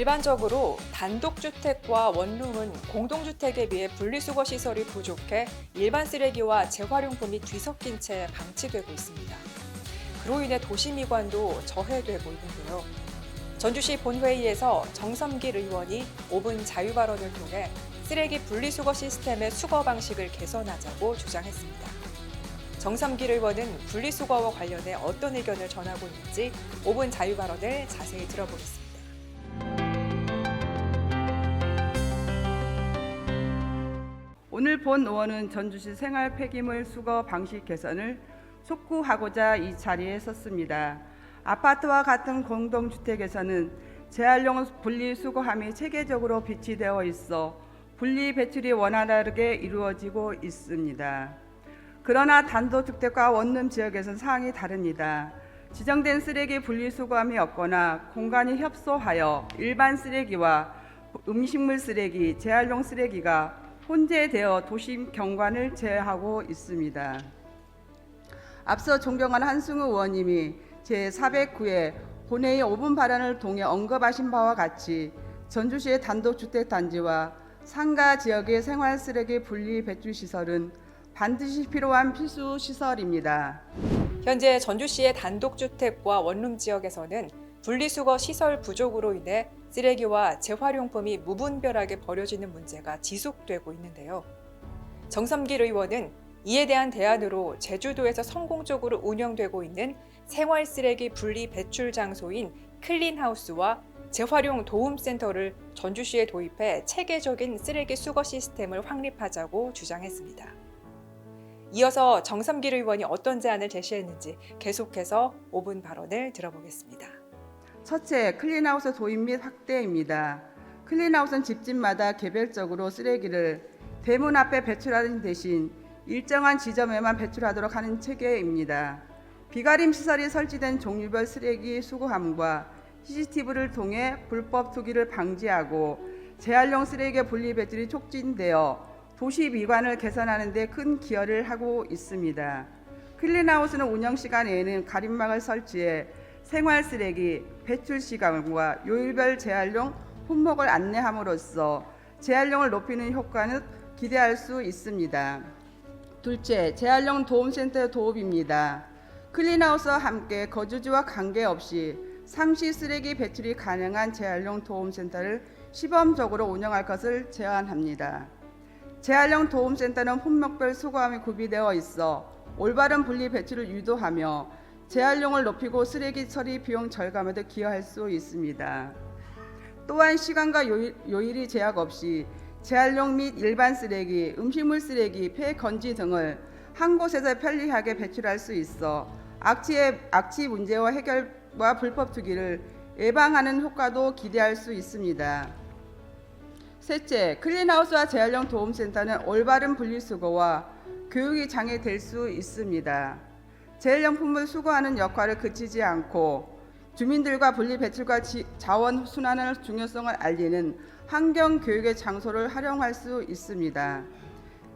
일반적으로 단독주택과 원룸은 공동주택에 비해 분리수거 시설이 부족해 일반 쓰레기와 재활용품이 뒤섞인 채 방치되고 있습니다. 그로 인해 도시미관도 저해되고 있는데요. 전주시 본회의에서 정섬길 의원이 5분 자유 발언을 통해 쓰레기 분리수거 시스템의 수거 방식을 개선하자고 주장했습니다. 정섬길 의원은 분리수거와 관련해 어떤 의견을 전하고 있는지 5분 자유 발언을 자세히 들어보겠습니다. 오늘 본 의원은 전주시 생활 폐기물 수거 방식 개선을 촉구하고자 이 자리에 섰습니다. 아파트와 같은 공동주택에서는 재활용 분리 수거함이 체계적으로 비치되어 있어 분리 배출이 원활하게 이루어지고 있습니다. 그러나 단독주택과 원룸 지역에서는 사항이 다릅니다. 지정된 쓰레기 분리 수거함이 없거나 공간이 협소하여 일반 쓰레기와 음식물 쓰레기, 재활용 쓰레기가 혼재되어 도심 경관을 제하고 있습니다. 앞서 존경하는 한승우 의원님이 제409회 본회의 5분 발언을 통해 언급하신 바와 같이 전주시의 단독주택 단지와 상가 지역의 생활 쓰레기 분리 배출 시설은 반드시 필요한 필수 시설입니다. 현재 전주시의 단독주택과 원룸 지역에서는 분리수거 시설 부족으로 인해 쓰레기와 재활용품이 무분별하게 버려지는 문제가 지속되고 있는데요. 정섬길 의원은 이에 대한 대안으로 제주도에서 성공적으로 운영되고 있는 생활 쓰레기 분리 배출 장소인 클린하우스와 재활용 도움센터를 전주시에 도입해 체계적인 쓰레기 수거 시스템을 확립하자고 주장했습니다. 이어서 정섬길 의원이 어떤 제안을 제시했는지 계속해서 5분 발언을 들어보겠습니다. 첫째, 클린하우스 도입 및 확대입니다. 클린하우스는 집집마다 개별적으로 쓰레기를 대문 앞에 배출하는 대신 일정한 지점에만 배출하도록 하는 체계입니다. 비가림 시설이 설치된 종류별 쓰레기 수거함과 CCTV를 통해 불법 투기를 방지하고 재활용 쓰레기 분리 배출이 촉진되어 도시 미관을 개선하는 데 큰 기여를 하고 있습니다. 클린하우스는 운영 시간에는 가림막을 설치해 생활 쓰레기 배출 시간과 요일별 재활용 품목을 안내함으로써 재활용을 높이는 효과는 기대할 수 있습니다. 둘째, 재활용 도움센터 도입입니다. 클린하우스와 함께 거주지와 관계없이 상시 쓰레기 배출이 가능한 재활용 도움센터를 시범적으로 운영할 것을 제안합니다. 재활용 도움센터는 품목별 수거함이 구비되어 있어 올바른 분리 배출을 유도하며 재활용을 높이고 쓰레기 처리 비용 절감에도 기여할 수 있습니다. 또한 시간과 요일, 요일이 제약 없이 재활용 및 일반 쓰레기, 음식물 쓰레기, 폐 건지 등을 한 곳에서 편리하게 배출할 수 있어 악취의 악취 문제와 해결과 불법 투기를 예방하는 효과도 기대할 수 있습니다. 셋째, 클린하우스와 재활용 도움센터는 올바른 분리수거와 교육이 장애될 수 있습니다. 재활용품을 수거하는 역할을 그치지 않고 주민들과 분리 배출과 지- 자원 순환의 중요성을 알리는 환경 교육의 장소를 활용할 수 있습니다.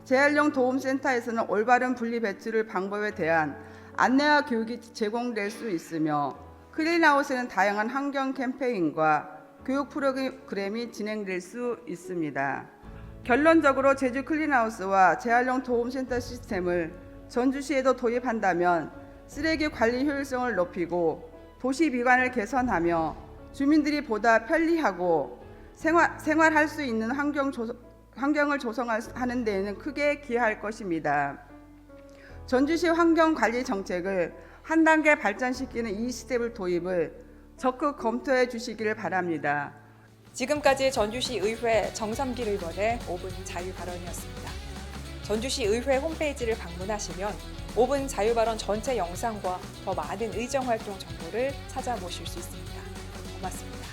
재활용 도움센터에서는 올바른 분리 배출을 방법에 대한 안내와 교육이 제공될 수 있으며 클린하우스는 다양한 환경 캠페인과 교육 프로그램이 진행될 수 있습니다. 결론적으로 제주 클린하우스와 재활용 도움센터 시스템을 전주시에도 도입한다면 쓰레기 관리 효율성을 높이고 도시 미관을 개선하며 주민들이 보다 편리하고 생활, 생활할 수 있는 환경 조, 환경을 조성하는 데에는 크게 기여할 것입니다. 전주시 환경 관리 정책을 한 단계 발전시키는 이 시스템을 도입을 적극 검토해 주시기를 바랍니다. 지금까지 전주시 의회 정삼길 의원의 5분 자유 발언이었습니다. 전주시 의회 홈페이지를 방문하시면 5분 자유 발언 전체 영상과 더 많은 의정 활동 정보를 찾아보실 수 있습니다. 고맙습니다.